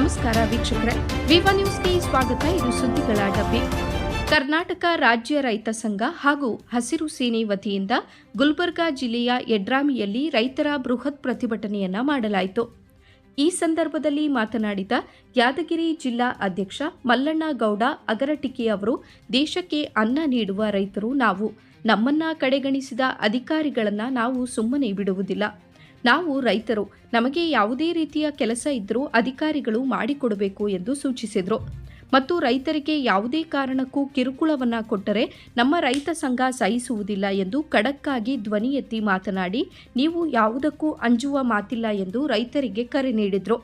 ನಮಸ್ಕಾರ ವೀಕ್ಷಕರೇ. ವಿವಾ ನ್ಯೂಸ್ಗೆ ಸ್ವಾಗತ, ಇದು ಸುದ್ದಿಗಳ ಡಬ್ಬಿ ಕರ್ನಾಟಕ ರಾಜ್ಯ ರೈತ ಸಂಘ ಹಾಗೂ ಹಸಿರು ಸೇನೆ ವತಿಯಿಂದ ಗುಲ್ಬರ್ಗಾ ಜಿಲ್ಲೆಯ ಯಡ್ರಾಮಿಯಲ್ಲಿ ರೈತರ ಬೃಹತ್ ಪ್ರತಿಭಟನೆಯನ್ನ ಮಾಡಲಾಯಿತು. ಈ ಸಂದರ್ಭದಲ್ಲಿ ಮಾತನಾಡಿದ ಯಾದಗಿರಿ ಜಿಲ್ಲಾ ಅಧ್ಯಕ್ಷ ಮಲ್ಲಣ್ಣ ಗೌಡ ಅಗರಟಿಕೆ ಅವರು, ದೇಶಕ್ಕೆ ಅನ್ನ ನೀಡುವ ರೈತರು ನಾವು. ನಮ್ಮನ್ನ ಕಡೆಗಣಿಸಿದ ಅಧಿಕಾರಿಗಳನ್ನ ನಾವು ಸುಮ್ಮನೆ ಬಿಡುವುದಿಲ್ಲ. ನಾವು ರೈತರು. ನಮಗೆ ಯಾವುದೇ ರೀತಿಯ ಕೆಲಸ ಇದ್ದರೂ ಅಧಿಕಾರಿಗಳು ಮಾಡಿಕೊಡಬೇಕು ಎಂದು ಸೂಚಿಸಿದರು. ಮತ್ತು ರೈತರಿಗೆ ಯಾವುದೇ ಕಾರಣಕ್ಕೂ ಕಿರುಕುಳವನ್ನು ಕೊಟ್ಟರೆ ನಮ್ಮ ರೈತ ಸಂಘ ಸಹಿಸುವುದಿಲ್ಲ ಎಂದು ಖಡಕ್ಕಾಗಿ ಧ್ವನಿ ಎತ್ತಿ ಮಾತನಾಡಿ, ನೀವು ಯಾವುದಕ್ಕೂ ಅಂಜುವ ಮಾತಿಲ್ಲ ಎಂದು ರೈತರಿಗೆ ಕರೆ ನೀಡಿದರು.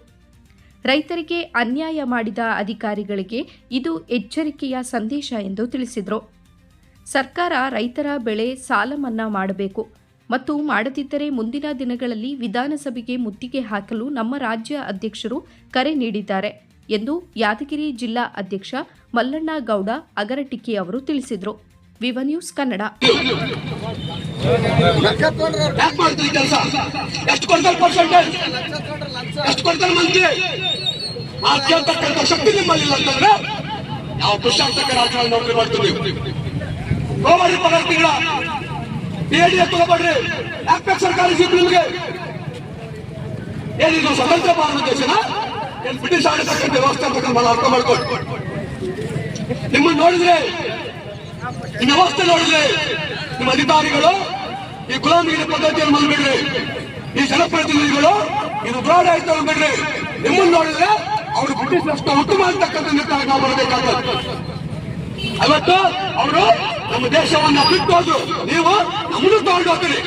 ರೈತರಿಗೆ ಅನ್ಯಾಯ ಮಾಡಿದ ಅಧಿಕಾರಿಗಳಿಗೆ ಇದು ಎಚ್ಚರಿಕೆಯ ಸಂದೇಶ ಎಂದು ತಿಳಿಸಿದರು. ಸರ್ಕಾರ ರೈತರ ಬೆಳೆ ಸಾಲ ಮನ್ನಾ ಮಾಡಬೇಕು. ಮತ್ತು ಮಾಡದಿದ್ದರೆ ಮುಂದಿನ ದಿನಗಳಲ್ಲಿ ವಿಧಾನಸಭೆಗೆ ಮುತ್ತಿಗೆ ಹಾಕಲು ನಮ್ಮ ರಾಜ್ಯ ಅಧ್ಯಕ್ಷರು ಕರೆ ನೀಡಿದ್ದಾರೆ ಎಂದು ಯಾದಗಿರಿ ಜಿಲ್ಲಾ ಅಧ್ಯಕ್ಷ ಮಲ್ಲಣ್ಣ ಗೌಡ ಅಗರಟಿಕೆ ಅವರು ತಿಳಿಸಿದರು. ವಿವ ನ್ಯೂಸ್ ಕನ್ನಡ. ತಗೋಬಾರ್ರಿ ಪಗಾರ ತಿಂಗಳ ಡಿ ತಗೋಬೇಡ್ರಿ ಯಾಕೆ ಸರ್ಕಾರಿ ಸೀಟ್ ನಿಮ್ಗೆ? ಏನಿದು ಸ್ವತಂತ್ರ ಭಾರತ ದೇಶನ? ಬ್ರಿಟಿಷ್ ಆಡತಕ್ಕಂಥ ವ್ಯವಸ್ಥೆ ಅಂತಕ್ಕಂಥ ಅರ್ಥ ನೋಡಿದ್ರೆ, ಈ ವ್ಯವಸ್ಥೆ ನೋಡಿದ್ರೆ ನಿಮ್ಮ ಅಧಿಕಾರಿಗಳು, ಈ ಗುಲಾಮಗಿರಿ ಪದ್ಧತಿಯನ್ನು ಬಂದ್ಬಿಡ್ರಿ ಈ ಜನಪ್ರತಿನಿಧಿಗಳು ಇದು ಬ್ರಾಡ್ ಆಯ್ತು ನೋಡಿದ್ರೆ ಅವರು ಬ್ರಿಟಿಷ್ ರಾಷ್ಟ್ರ ಉತ್ತಮ ಮಾಡ್ತಕ್ಕಂಥ ನಿರ್ಧಾರ ನಾವು ಬರಬೇಕಾಗ್ತದೆ. ಅವತ್ತು ಅವರು ನಮ್ಮ ದೇಶವನ್ನ ಬಿಟ್ಟು ಹೋದ್ರು. ನೀವು ನಮ್ಮನ್ನು ತಗೊಂಡು ಹೋಗ್ತೀರಿ.